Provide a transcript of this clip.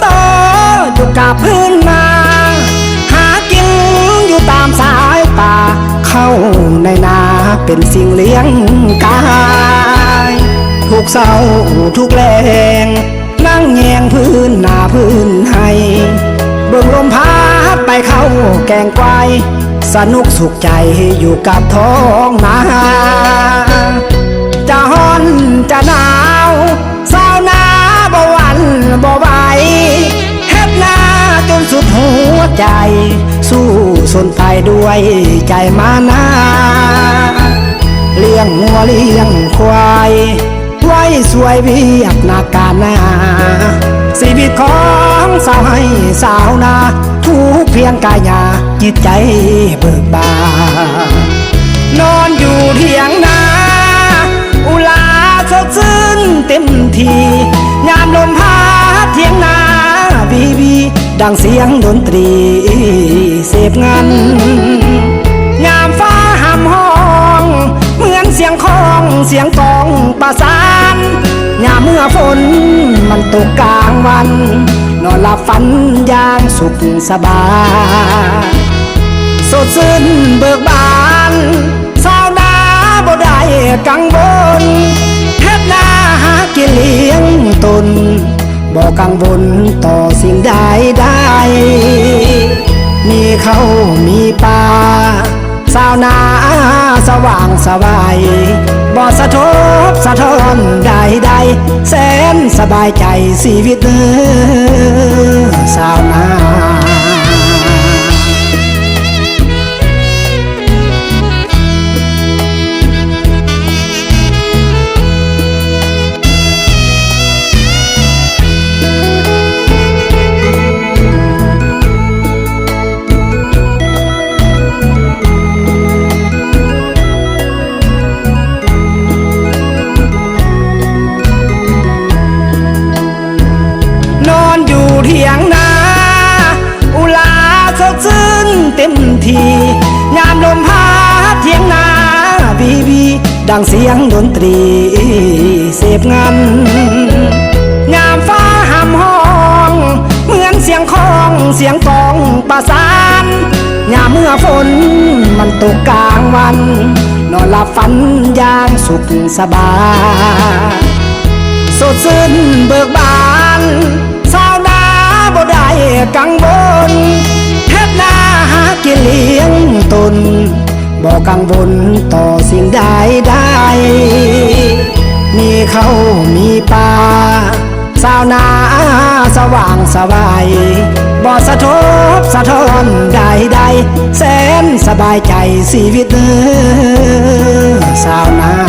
โตอยู่กับพื้นนา หากินอยู่ตามสายป่า เข้าในนาเป็นสิ่งเลี้ยงกาย ทุกเศร้าทุกแรงนั่งแยงพื้นนาพื้นให้เบื้งลมพาไปเข้าแกงไกวสนุกสุขใจอยู่กับท้องนาจะฮอนจะนา ใจ สู้สนไปด้วยใจมานาเลี้ยงงัวเลี้ยงควาย ไว้สวยเวียบนาการนาชีวิตของสาวให้สาวนา ทุกเพียงกายาจิตใจเบิกบานนอนอยู่เถียงนาอุลาสดชื่นเต็มที ยามลมพัดเถียงนา ดังเสียงดนตรีเสพงันยามฟ้าห้ำห้อง เหมือนเสียงของเสียงกองประสานยามเมื่อฝนมันตกกลางวัน นอนหลับฝันอย่างสุขสบาย สดชื่นเบิกบานสาวนาบ่ได้กังวล บอกังวลต่อสิ่งใดได้มีเขามีป่าสาวนาสว่างสบายบ่สะทบสะท้อนใดใดแสนสบายใจชีวิตเออสาวนา เต็มทียามลมพัดเถียงนาบีบี ดังเสียงดนตรีเสพงันยามฟ้าห้ำห้อง เหมือนเสียงของเสียงกองประสานยามเมื่อฝนมันตกกลางวัน นอนหลับฝันอย่างสุขสบายสดชื่นเบิกบานสาวนาบ่ได้กังวลเฮ็ดน ที่เลี้ยงตน บอกกังวลต่อสิ่งใดได้มีเขามีป่าสาวนาสว่างสบายบ่สะทบสะท้อนใดใดแสนสบายใจชีวิตเออสาวนา